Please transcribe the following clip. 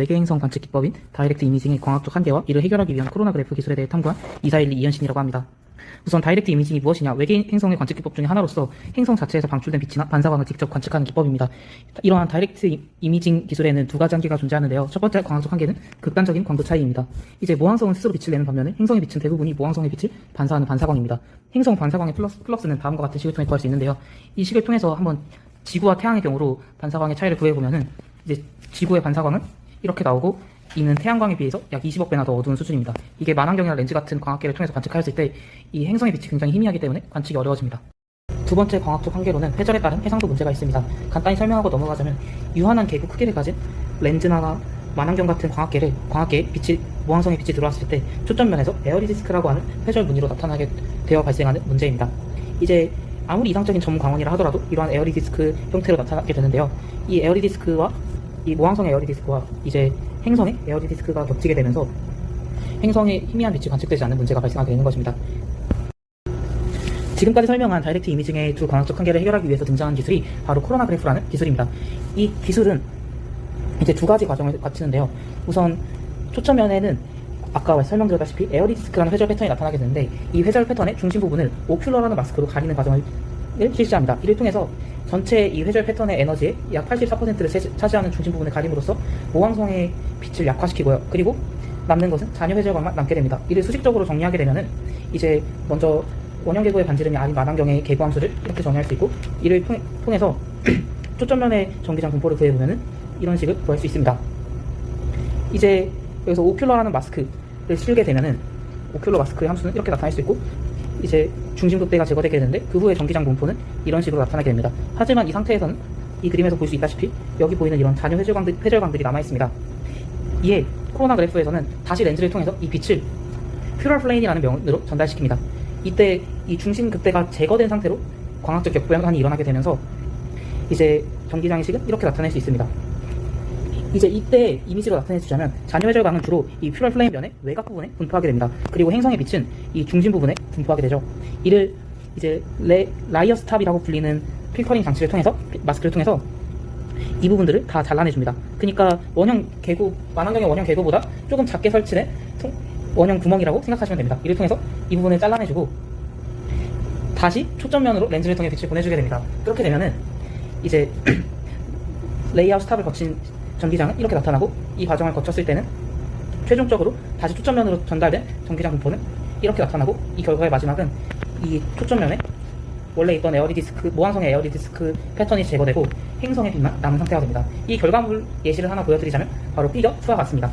외계 행성 관측 기법인 다이렉트 이미징의 광학적 한계와 이를 해결하기 위한 코로나 그래프 기술에 대해 탐구한 2412 이현신이라고 합니다. 우선 다이렉트 이미징이 무엇이냐? 외계 행성의 관측 기법 중에 하나로서 행성 자체에서 방출된 빛이나 반사광을 직접 관측하는 기법입니다. 이러한 다이렉트 이- 이미징 기술에는 두 가지 한계가 존재하는데요. 첫 번째 광학적 한계는 극단적인 광도 차이입니다. 이제 모항성은 스스로 빛을 내는 반면에 행성의 빛은 대부분이 모항성의 빛을 반사하는 반사광입니다. 행성 반사광의 플러스, 플러스는 다음과 같은 식을 통해 구할 수 있는데요. 이 식을 통해서 한번 지구와 태양의 경우로 반사광의 차이를 구해보면은 이제 지구의 반사광은 이렇게 나오고 이는 태양광에 비해서 약 20억 배나 더 어두운 수준입니다. 이게 만안경이나 렌즈 같은 광학계를 통해서 관측하였을 때 이 행성의 빛이 굉장히 희미하기 때문에 관측이 어려워집니다. 두 번째 광학적 한계로는 회절에 따른 해상도 문제가 있습니다. 간단히 설명하고 넘어가자면 유한한 계구 크기를 가진 렌즈나 만안경 같은 광학계를 광학계에 빛이 모항성의 빛이 들어왔을 때 초점면에서 에어리 디스크라고 하는 회절 무늬로 나타나게 되어 발생하는 문제입니다. 이제 아무리 이상적인 전문 광원이라 하더라도 이러한 에어리 디스크 형태로 나타나게 되는데요. 이 에어리 디스크와 이 모항성의 에어리 디스크와 이제 행성의 에어리 디스크가 겹치게 되면서 행성의 희미한 빛이 관측되지 않는 문제가 발생하게 되는 것입니다. 지금까지 설명한 다이렉트 이미징의 두 광학적 한계를 해결하기 위해서 등장한 기술이 바로 코로나 그래프라는 기술입니다. 이 기술은 이제 두 가지 과정을 거치는데요. 우선 초점면에는 아까 설명드렸다시피 에어리 디스크라는 회절 패턴이 나타나게 되는데 이 회절 패턴의 중심 부분을 오큘러라는 마스크로 가리는 과정을 실시합니다. 이를 통해서 전체 이 회절 패턴의 에너지의 약 84%를 차지하는 중심 부분을 가림으로써 모황성의 빛을 약화시키고요. 그리고 남는 것은 잔여 회절광만 남게 됩니다. 이를 수식적으로 정리하게 되면은 이제 먼저 원형 계구의 반지름이 아닌 만환경의 계구 함수를 이렇게 정의할 수 있고 이를 통- 통해 서 초점면의 전기장 분포를 구해보면은 이런 식을 구할 수 있습니다. 이제 여기서 오큘러라는 마스크를 실게 되면은 오큘러 마스크의 함수는 이렇게 나타날 수 있고 이제 중심극대가 제거되게 되는데 그 후에 전기장 분포는 이런 식으로 나타나게 됩니다. 하지만 이 상태에서는 이 그림에서 볼 수 있다시피 여기 보이는 이런 잔여 회절광들, 회절광들이 남아 있습니다. 이에 코로나 그래프에서는 다시 렌즈를 통해서 이 빛을 퓨럴 플레인이라는 명으로 전달시킵니다. 이때 이 중심 극대가 제거된 상태로 광학적 격변환이 일어나게 되면서 이제 전기장의 식은 이렇게 나타낼 수 있습니다. 이제 이때 이미지로 나타내주자면 잔여 회절 광은 주로 이 퓨럴 플레임 면의 외곽 부분에 분포하게 됩니다. 그리고 행성의 빛은 이 중심 부분에 분포하게 되죠. 이를 이제 레, 라이어 스 탑이라고 불리는 필터링 장치를 통해서 마스크를 통해서 이 부분들을 다 잘라내줍니다. 그러니까 원형 개구 만환경의 원형 개구보다 조금 작게 설치된 통- 원형 구멍이라고 생각하시면 됩니다. 이를 통해서 이 부분을 잘라내주고 다시 초점면으로 렌즈를 통해 빛을 보내주게 됩니다. 그렇게 되면은 이제 레이아웃 스탑을 거친 전기장은 이렇게 나타나고 이 과정을 거쳤을 때는 최종적으로 다시 초점면으로 전달된 전기장 분포는 이렇게 나타나고 이 결과의 마지막은 이 초점면에 원래 있던 에어리 디스크 모항성의 에어리 디스크 패턴이 제거되고 행성의 빛만 남은 상태가 됩니다. 이 결과물 예시를 하나 보여드리자면 바로 피겨 2와 같습니다.